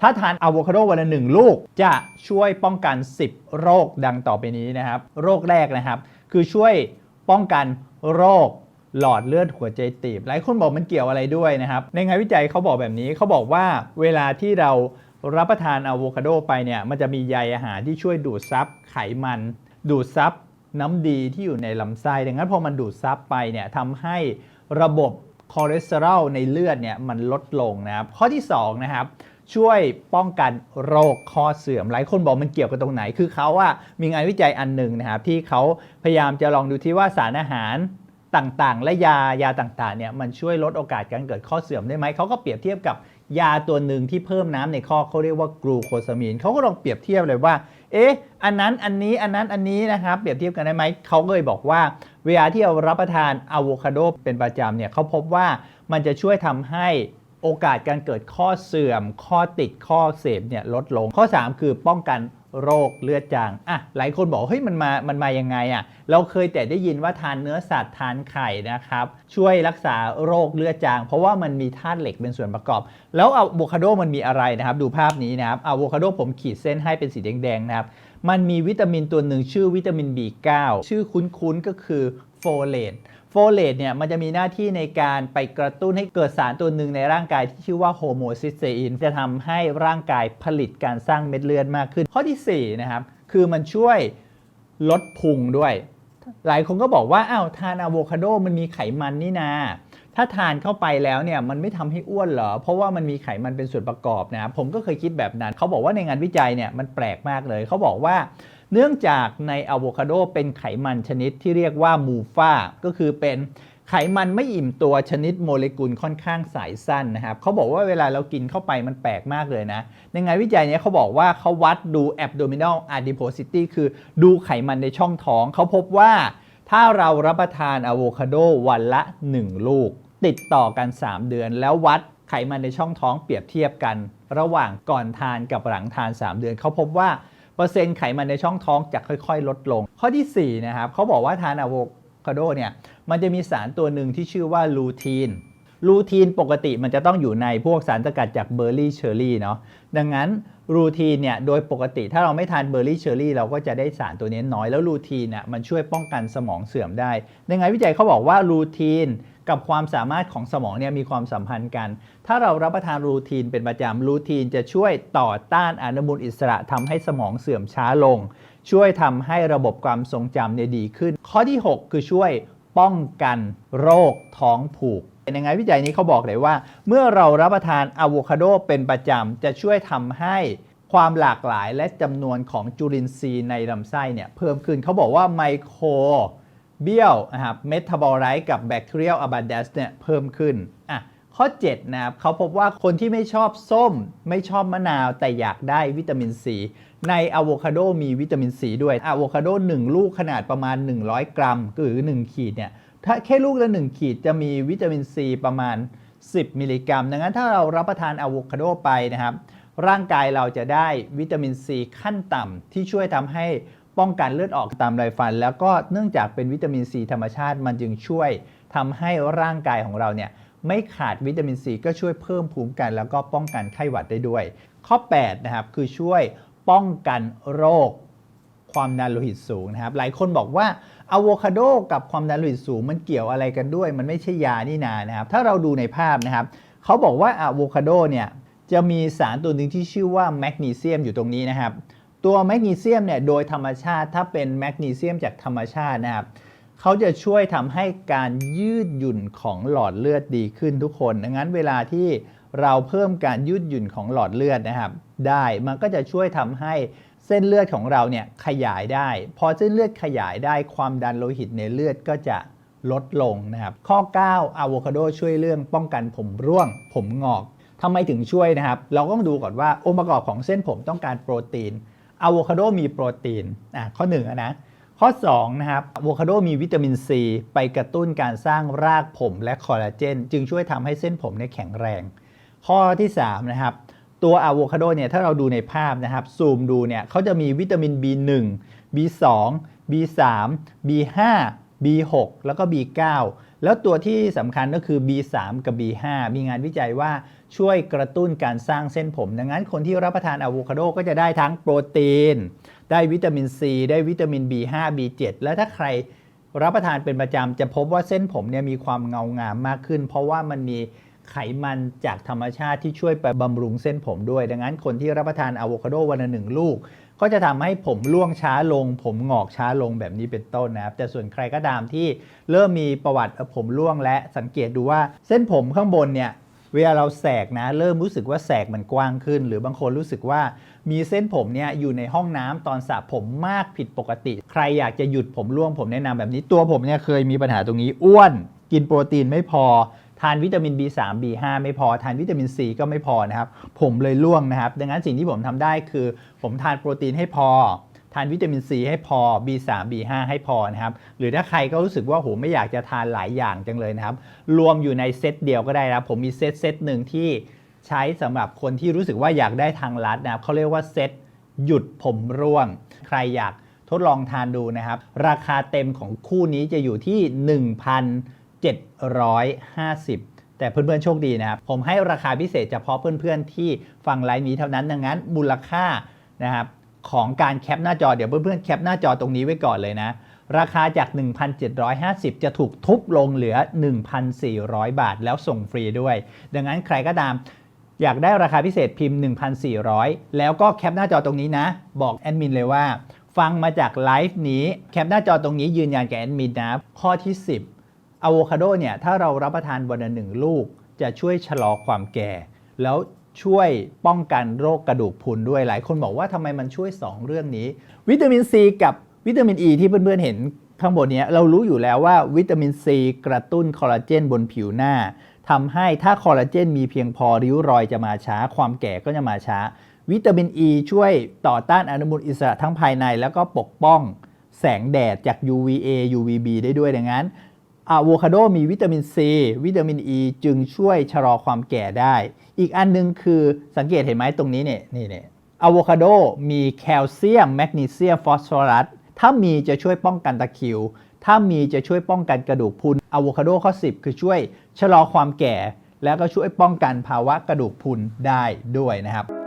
ถ้าทานอะโวคาโดวันละหนึ่งลูก จะช่วยป้องกัน 10 โรคดังต่อไปนี้นะครับ โรคแรกนะครับ คือช่วยป้องกันโรคหลอดเลือดหัวใจตีบ หลายคนบอกมันเกี่ยวอะไรด้วยนะครับ ในงานวิจัยเขาบอกแบบนี้เขาบอกว่าเวลาที่เรารับประทานอะโวคาโดไปเนี่ยมันจะมีใยอาหารที่ช่วยดูดซับไขมัน ดูดซับน้ำดีที่อยู่ในลำไส้ดังนั้นพอมันดูดซับไปเนี่ยทำให้ระบบคอเลสเตอรอลในเลือดเนี่ยมันลดลงนะครับ ข้อที่สองนะครับ ช่วยป้องกันโรคข้อเสื่อม หลายคนบอกมันเกี่ยวกับตรงไหน คือเขาว่ามีงานวิจัยอันหนึ่งนะครับที่เขาพยายามจะลองดูที่ว่าสารอาหารต่างๆ และยายาต่างๆเนี่ยมันช่วยลดโอกาสการเกิดข้อเสื่อมได้ไหมเขาก็เปรียบเทียบกับยาตัวหนึ่งที่เพิ่มน้ำในข้อเขาเรียกว่ากลูโคซามีนเขาก็ลองเปรียบเทียบเลยว่า เอ๊ะอันนั้นอันนี้อันนั้นอันนี้นะครับเปรียบเทียบกันได้ไหมเขาเลยบอกว่า เวลาที่เรารับประทานอะโวคาโดเป็นประจำเนี่ยเขาพบว่ามันจะช่วยทำให้ โอกาสการเกิดข้อเสื่อม ข้อติดข้อเสพเนี่ยลดลง ข้อ 3 คือป้องกันโรคเลือดจาง อะ หลายคนบอกเฮ้ยมันมา มันมายังไงอะ เราเคยแต่ได้ยินว่าทานเนื้อสัตว์ทานไข่นะครับ ช่วยรักษาโรคเลือดจาง เพราะว่ามันมีธาตุเหล็กเป็นส่วนประกอบ แล้วอะโวคาโดมันมีอะไรนะครับ ดูภาพนี้นะครับอะโวคาโดผมขีดเส้นให้เป็นสีแดงๆนะครับ มันมีวิตามินตัวหนึ่งชื่อวิตามิน B9 ชื่อคุ้นๆก็คือ โฟเลตโฟเลตเนี่ยมันจะมีหน้าที่ในการไปกระตุ้นให้เกิดสารตัวหนึ่งในร่างกายที่ชื่อว่าโฮโมซิสเตอินจะทำให้ร่างกายผลิตการสร้างเม็ดเลือดมากขึ้น ข้อทีสี่4นะครับคือมันช่วยลดพุงด้วย หลายคนก็บอกว่าอ้าวทานอะโวคาโดมันมีไขมันนี่นาถ้าทานเข้าไปแล้วเนี่ยมันไม่ทำให้อ้วนเหรอ เพราะว่ามันมีไขมันเป็นส่วนประกอบนะครับผมก็เคยคิดแบบนั้น เขาบอกว่าในงานวิจัยเนี่ยมันแปลกมากเลย เขาบอกว่า เนื่องจากในอะโวคาโดเป็นไขมันชนิดที่เรียกว่ามูฟาก็คือเป็นไขมันไม่อิ่มตัวชนิดโมเลกุลค่อนข้างสายสั้นนะครับเขาบอกว่าเวลาเรากินเข้าไปมันแปลกมากเลยนะในงานวิจัยนี้เขาบอกว่าเขาวัดดู abdominal adiposity คือดูไขมันในช่องท้อง เขาพบว่าถ้าเรารับประทานอะโวคาโดวันละ 1 ลูก ติดต่อกัน 3 เดือน แล้ววัดไขมันในช่องท้องเปรียบเทียบกัน ระหว่างก่อนทานกับหลังทาน 3 เดือนเขาพบว่า เปอร์เซ็นต์ไขมันในช่องท้องจะค่อย ๆ ลดลง ข้อทีสี่4นะครับเขาบอกว่าทานอะโวคาโดเนี่ยมันจะมีสารตัวหนึ่งที่ชื่อว่าลูทีนลูทีนปกติมันจะต้องอยู่ในพวกสารสกัดจากเบอร์รี่เชอร์รี่เนาะดังนั้นลูทีนเนี่ยโดยปกติถ้าเราไม่ทานเบอร์รี่เชอร์รี่เราก็จะได้สารตัวนี้น้อยแล้วลูทีนน่ะมันช่วยป้องกันสมองเสื่อมได้ในงานวิจัยเขาบอกว่าลูทีน กับความสามารถของสมองเนี่ยมีความสัมพันธ์กัน ถ้าเรารับประทานลูทีนเป็นประจำลูทีนจะช่วยต่อต้านอนุมูลอิสระทำให้สมองเสื่อมช้าลง ช่วยทำให้ระบบความทรงจำเนี่ยดีขึ้น ข้อที่ 6 คือช่วยป้องกันโรคท้องผูกในงานวิจัยนี้เขาบอกเลยว่า เมื่อเรารับประทานอะโวคาโดเป็นประจำจะช่วยทำให้ความหลากหลายและจำนวนของจุลินทรีย์ในลำไส้เนี่ยเพิ่มขึ้นเขาบอกว่าไมโคร เบี้ยลนะครับเมตาบอลไรต์กับแบคทีเรียลอะบ d นเดสเนี่ยเพิ่มขึ้นอะข้อ 7 นะครับเขาพบว่าคนที่ไม่ชอบส้ม ไม่ชอบมะนาวแต่อยากได้วิตามินซีในอะโวคาโดมีวิตามินซีด้วยอะโวคาโด1 ลูกขนาดประมาณ 100 กรัมหรือ 1 ขีดเนี่ยถ้าแค่ลูกละ 1 ขีดจะมีวิตามินซีประมาณ 10 มิลลิกรัม ดังนั้นถ้าเรารับประทานอะโวคาโดไปนะครับ ร่างกายเราจะได้วิตามินซีขั้นต่ำที่ช่วยทำให้ ป้องกันเลือดออกตามไรฟัน แล้วก็เนื่องจากเป็นวิตามินซีธรรมชาติมันจึงช่วยทำให้ร่างกายของเราเนี่ยไม่ขาดวิตามินซีก็ช่วยเพิ่มภูมิกัน แล้วก็ป้องกันไข้หวัดได้ด้วย ข้อ 8 นะครับ คือช่วยป้องกันโรคความดันโลหิตสูงนะครับ หลายคนบอกว่าอะโวคาโดกับความดันโลหิตสูงมันเกี่ยวอะไรกันด้วย มันไม่ใช่ยานี่นานะครับ ถ้าเราดูในภาพนะครับเขาบอกว่าอะโวคาโดเนี่ยจะมีสารตัวหนึ่งที่ชื่อว่าแมกนีเซียมอยู่ตรงนี้นะครับ ตัวแมกนีเซียมเนี่ยโดยธรรมชาติถ้าเป็นแมกนีเซียมจากธรรมชาตินะครับเขาจะช่วยทำให้การยืดหยุ่นของหลอดเลือดดีขึ้นทุกคนดังนั้นเวลาที่เราเพิ่มการยืดหยุ่นของหลอดเลือดนะครับ ได้มันก็จะช่วยทำให้เส้นเลือดของเราเนี่ยขยายได้ พอเส้นเลือดขยายได้ความดันโลหิตในเลือดก็จะลดลงนะครับ ข้อ 9อะโวคาโดช่วยเรื่องป้องกันผมร่วง ผมงอกทำไมถึงช่วยนะครับ เราก็ต้องดูก่อนว่าองค์ประกอบของเส้นผมต้องการโปรตีน อะโวคาโดมีโปรตีนอะข้อ1อะนะข้อ2นะครับอะโวคาโดมีวิตามินซีไปกระตุ้นการสร้างรากผมและคอลลาเจน จึงช่วยทำให้เส้นผมเนี่ยแข็งแรง ข้อที่3นะครับตัวอะโวคาโดเนี่ยถ้าเราดูในภาพนะครับซูมดูเนี่ยเขาจะมีวิตามิน B1 B2 B3 B5 B6 แล้วก็ B9 แล้วตัวที่สำคัญก็คือ B3 กับ B5 มีงานวิจัยว่าช่วยกระตุ้นการสร้างเส้นผม ดังนั้นคนที่รับประทานอะโวคาโดก็จะได้ทั้งโปรตีน ได้วิตามิน C ได้วิตามิน B5 B7 และถ้าใครรับประทานเป็นประจำจะพบว่าเส้นผมเนี่ยมีความเงางามมากขึ้น เพราะว่ามันมีไขมันจากธรรมชาติที่ช่วยไปบำรุงเส้นผมด้วย ดังนั้นคนที่รับประทานอะโวคาโดวันละหนึ่งลูก ก็จะทำให้ผมร่วงช้าลง ผมงอกช้าลงแบบนี้เป็นต้นนะครับ แต่ส่วนใครก็ตามที่เริ่มมีประวัติผมร่วงและสังเกตดูว่าเส้นผมข้างบนเนี่ยเวลาเราแสกนะเริ่มรู้สึกว่าแสกมันกว้างขึ้น หรือบางคนรู้สึกว่ามีเส้นผมเนี่ยอยู่ในห้องน้ำตอนสระผมมากผิดปกติ ใครอยากจะหยุดผมร่วงผมแนะนำแบบนี้ตัวผมเนี่ยเคยมีปัญหาตรงนี้อ้วน กินโปรตีนไม่พอ ทานวิตามิน B3 B5 ไม่พอ ทานวิตามิน C ก็ไม่พอนะครับ ผมเลยร่วงนะครับ ดังนั้นสิ่งที่ผมทำได้คือ ผมทานโปรตีนให้พอ ทานวิตามิน C ให้พอ B3 B5 ให้พอนะครับ หรือถ้าใครก็รู้สึกว่าโหไม่อยากจะทานหลายอย่างจังเลยนะครับ รวมอยู่ในเซตเดียวก็ได้นะครับผมมีเซตเซตหนึ่งที่ใช้สำหรับคนที่รู้สึกว่าอยากได้ทางลัดนะครับเขาเรียกว่าเซตหยุดผมร่วง ใครอยากทดลองทานดูนะครับ ราคาเต็มของคู่นี้จะอยู่ที่ 750 แต่เพื่อนๆโชคดีนะครับ ผมให้ราคาพิเศษเฉพาะเพื่อนๆ ที่ฟังไลฟ์นี้เท่านั้นดังนั้นมูลค่านะครับของการแคปหน้าจอเดี๋ยวเพื่อนๆแคปหน้าจอตรงนี้ไว้ก่อนเลยนะ ราคาจาก 1,750 จะถูกทุบลงเหลือ 1,400 บาทแล้วส่งฟรีด้วย ดังนั้นใครก็ตามอยากได้ราคาพิเศษพิมพ์ 1,400 แล้วก็แคปหน้าจอตรงนี้นะ บอกแอดมินเลยว่า ฟังมาจากไลฟ์นี้แคปหน้าจอตรงนี้ยืนยันกับแอดมินนะข้อที่ 10 อะโวคาโดเนี่ยถ้าเรารับประทานวันละหนึ่งลูก จะช่วยชะลอความแก่ แล้วช่วยป้องกันโรคกระดูกพรุนด้วยหลายคนบอกว่าทำไมมันช่วย 2 เรื่องนี้ วิตามินซีกับวิตามินอ e ีที่เพื่อนๆเห็นข้างบนเนี้ยเรารู้อยู่แล้วว่าวิตามินซีกระตุ้นคอลลาเจนบนผิวหน้าทำให้ถ้าคอลลาเจนมีเพียงพอริ้วรอยจะมาช้า ความแก่ก็จะมาช้า วิตามินอ e ีช่วยต่อต้านอนุมูลอิสระทั้งภายใน แล้วก็ปกป้องแสงแดดจาก UVA UVB ได้ด้วยดังนั้น อะโวคาโดมีวิตามินซีวิตามินอ e ีจึงช่วยชะลอความแก่ได้ อีกอันหนึงคือสังเกตเห็นไหมตรงนี้เนี่ยนี่เนี่ยอะโวคาโดมีแคลเซียมแมกนีเซียมฟอสฟอรัสถ้ามีจะช่วยป้องกันตะคริว ถ้ามีจะช่วยป้องกันกระดูกพรุนอะโวคาโดข้อ 10 คือช่วยชะลอความแก่ แล้วก็ช่วยป้องกันภาวะกระดูกพรุนได้ด้วยนะครับ